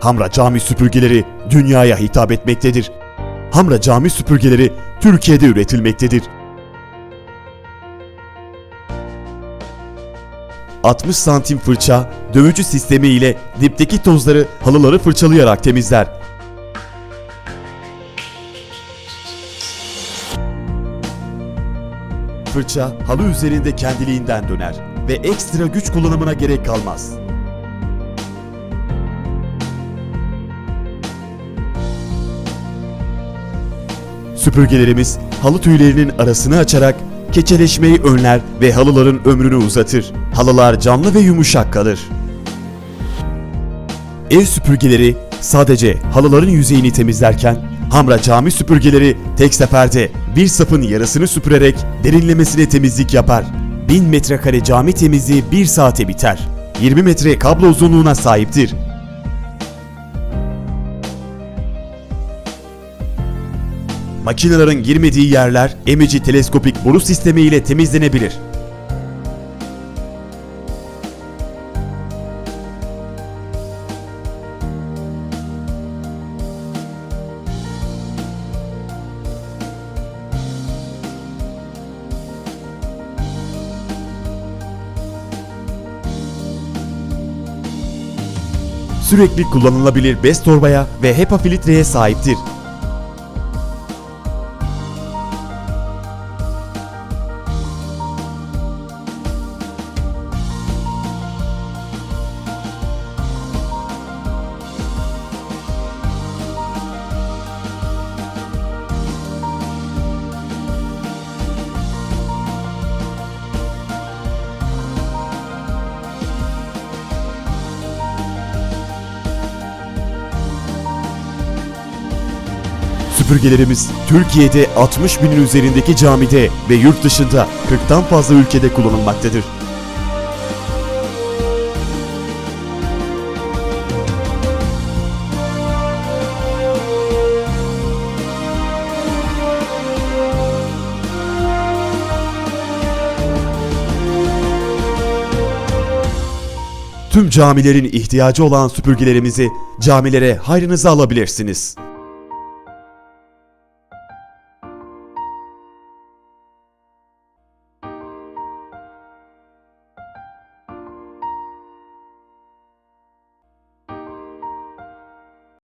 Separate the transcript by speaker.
Speaker 1: Hamra cami süpürgeleri dünyaya hitap etmektedir. Hamra cami süpürgeleri Türkiye'de üretilmektedir. 60 santim fırça, dövücü sistemi ile dipteki tozları halıları fırçalayarak temizler. Fırça halı üzerinde kendiliğinden döner ve ekstra güç kullanımına gerek kalmaz. Süpürgelerimiz halı tüylerinin arasını açarak keçeleşmeyi önler ve halıların ömrünü uzatır. Halılar canlı ve yumuşak kalır. El süpürgeleri sadece halıların yüzeyini temizlerken Hamra cami süpürgeleri tek seferde bir sapın yarısını süpürerek derinlemesine temizlik yapar. 1000 metrekare cami temizliği 1 saate biter. 20 metre kablo uzunluğuna sahiptir. Makinelerin girmediği yerler emici teleskopik boru sistemi ile temizlenebilir. Sürekli kullanılabilir bez torbaya ve HEPA filtreye sahiptir. Süpürgelerimiz Türkiye'de 60 binin üzerindeki camide ve yurt dışında 40'tan fazla ülkede kullanılmaktadır. Tüm camilerin ihtiyacı olan süpürgelerimizi camilere hayrınıza alabilirsiniz.